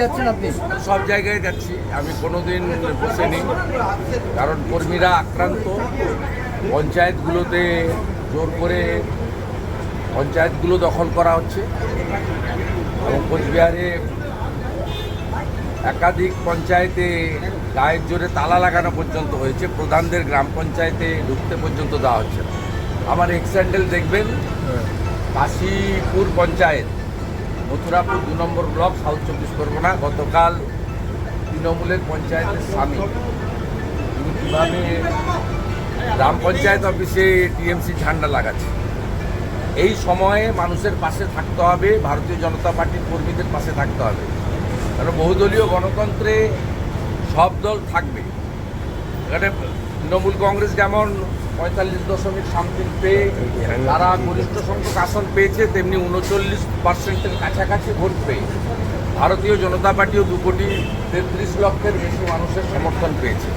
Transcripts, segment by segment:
যাচ্ছেন আপনি? সব জায়গায় যাচ্ছি। আমি কোনোদিন বসেনি কারণ কর্মীরা আক্রান্ত। পঞ্চায়েতগুলোতে জোর করে পঞ্চায়েতগুলো দখল করা হচ্ছে। এবং কোচবিহারে একাধিক পঞ্চায়েতে গায়ের জোরে তালা লাগানো পর্যন্ত হয়েছে। প্রধানদের গ্রাম পঞ্চায়েতে ঢুকতে পর্যন্ত দেওয়া হচ্ছে আমার এক্সান্ডেল দেখবেন? কাশীপুর পঞ্চায়েত। মথুরাপুর দু নম্বর ব্লক, সাউথ চব্বিশ পরগনা। গতকাল তৃণমূলের পঞ্চায়েতের স্বামী। তিনি কীভাবে গ্রাম পঞ্চায়েত অফিসে টিএমসি ঝান্ডা লাগাচ্ছে? এই সময়ে মানুষের পাশে থাকতে হবে, ভারতীয় জনতা পার্টির কর্মীদের পাশে থাকতে হবে। কারণ বহুদলীয় গণতন্ত্রে সব দল থাকবে। এখানে তৃণমূল কংগ্রেস যেমন পঁয়তাল্লিশ দশমিক সামথিং পেয়ে তারা গরিষ্ঠ সংখ্যক আসন পেয়েছে, তেমনি উনচল্লিশ পার্সেন্টের কাছাকাছি ভোট পেয়ে। ভারতীয় জনতা পার্টিও দু কোটি তেত্রিশ লক্ষের বেশি মানুষের সমর্থন পেয়েছে।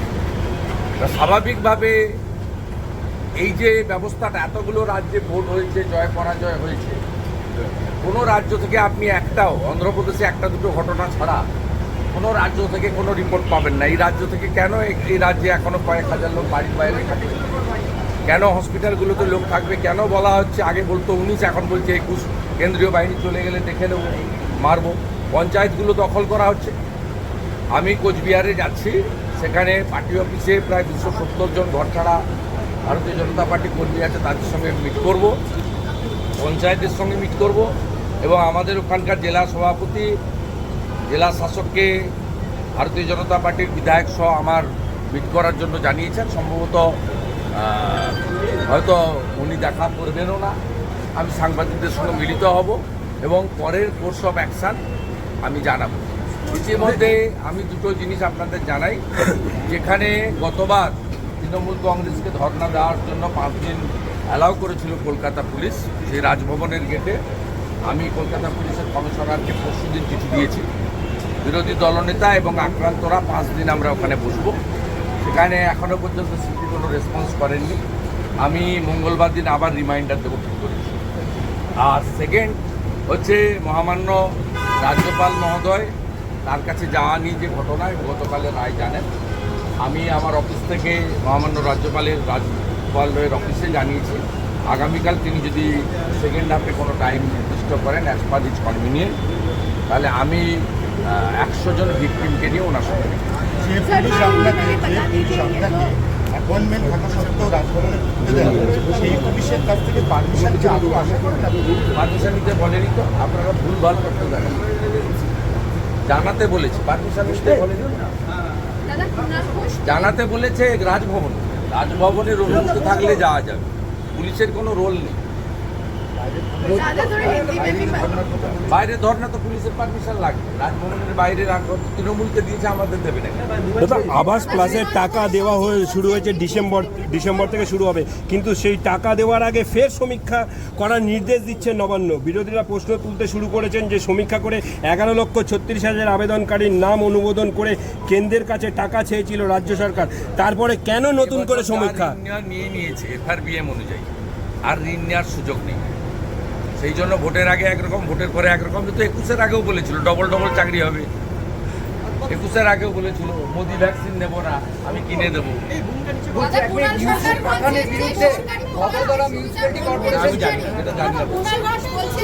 স্বাভাবিকভাবে এই যে ব্যবস্থাটা, এতগুলো রাজ্যে ভোট হয়েছে, জয় পরাজয় হয়েছে, কোনো রাজ্য থেকে আপনি একটাও, অন্ধ্রপ্রদেশে একটা দুটো ঘটনা ছাড়া কোনো রাজ্য থেকে কোনো রিপোর্ট পাবেন না। এই রাজ্য থেকে কেন এই- রাজ্যে এখনও কয়েক হাজার লোক বাড়ির বাইরে থাকে কেন হসপিটালগুলোতে লোক থাকবে? কেন বলা হচ্ছে? আগে বলতো উনিশ, এখন বলছে একুশ। কেন্দ্রীয় বাহিনী চলে গেলে দেখে নেব, মারবো। পঞ্চায়েতগুলো দখল করা হচ্ছে। আমি কোচবিহারে যাচ্ছি। সেখানে পার্টি অফিসে প্রায় দুশো সত্তর জন ঘর ছাড়া ভারতীয় জনতা পার্টি কর্মী আছে, তাদের সঙ্গে মিট করব। পঞ্চায়েতের সঙ্গে মিট করব। এবং আমাদের ওখানকার জেলা সভাপতি জেলা শাসককে ভারতীয় জনতা পার্টির বিধায়ক সহ আমার মিট করার জন্য জানিয়েছেন। সম্ভবত হয়তো উনি দেখা করবেনও না। আমি সাংবাদিকদের সঙ্গে মিলিত হব এবং পরের কোর্স অফ অ্যাকশান আমি জানাব। ইতিমধ্যে আমি দুটো জিনিস আপনাদের জানাই। যেখানে গতবার তৃণমূল কংগ্রেসকে ধর্ণা দেওয়ার জন্য পাঁচ দিন অ্যালাউ করেছিল কলকাতা পুলিশ, সেই রাজভবনের গেটে আমি কলকাতা পুলিশের কমিশনারকে পরশু দিন চিঠি দিয়েছি। বিরোধী দলনেতা এবং আক্রান্তরা পাঁচ দিন আমরা ওখানে বসবো। সেখানে এখনও পর্যন্ত সিপি কোনো রেসপন্স করেননি। আমি মঙ্গলবার দিন আবার রিমাইন্ডার দেবো ঠিক করেছি আর সেকেন্ড হচ্ছে মহামান্য রাজ্যপাল মহোদয়, তার কাছে যাওয়া নিয়ে যে ঘটনা গতকালের রায় জানেন। আমি আমার অফিস থেকে মহামান্য রাজ্যপালের রাজ্যপালের অফিসে জানিয়েছি। আগামীকাল তিনি যদি সেকেন্ড হাফে কোনো টাইম নির্দিষ্ট করেন অ্যাজ পার ইজ কনভিনিয়েন্ট তাহলে আমি একশো জন ভিকটিমকে নিয়ে ওনার সঙ্গে দেখা করব। যে পুলিশ আপনাকে যে পুলিশ আপনাকে অ্যাপয়েন্টমেন্ট থাকা সত্ত্বেও রাজভবনে ঢুকতে দেন সেই পুলিশের কাছ থেকে পারমিশন কি আদৌ আশা করেন পারমিশন নিতে বলেনি তো আপনারা ভুল ভালো করতে জানেন। জানাতে বলেছি পারমিশন নিতে বলেনি দাদা জানাতে বলেছে রাজভবন। রাজভবনের অনুমতি থাকলে যাওয়া যাবে। পুলিশের কোনো রোল নেই। বাইরে ধর্না তো পুলিশের পারমিশন লাগবে রাজভবনের বাইরে তৃণমূলকে দিয়েছে আমাদের দেবে না। দাদা আবাস প্লাসের টাকা দেওয়া হয়ে শুরু হয়েছে ডিসেম্বর ডিসেম্বর থেকে শুরু হবে। কিন্তু সেই টাকা দেওয়ার আগে ফের সমীক্ষা করার নির্দেশ দিচ্ছে নবান্ন। বিরোধীরা প্রশ্ন তুলতে শুরু করেছেন যে সমীক্ষা করে এগারো লক্ষ ছত্রিশ হাজার আবেদনকারীর নাম অনুমোদন করে কেন্দ্রের কাছে টাকা চেয়েছিল রাজ্য সরকার। তারপরে কেন নতুন করে সমীক্ষা? নিয়ে নিয়েছে এফআরবিএম অনুযায়ী। আর ঋণ নেওয়ার সুযোগ নেই। সেই জন্য ভোটের আগে একরকম ভোটের পরে একরকম কিন্তু একুশের আগেও বলেছিল ডবল ডবল চাকরি হবে। একুশের আগেও বলেছিল মোদি ভ্যাকসিন নেব না আমি কিনে দেবো। আমি জানি না, এটা জানি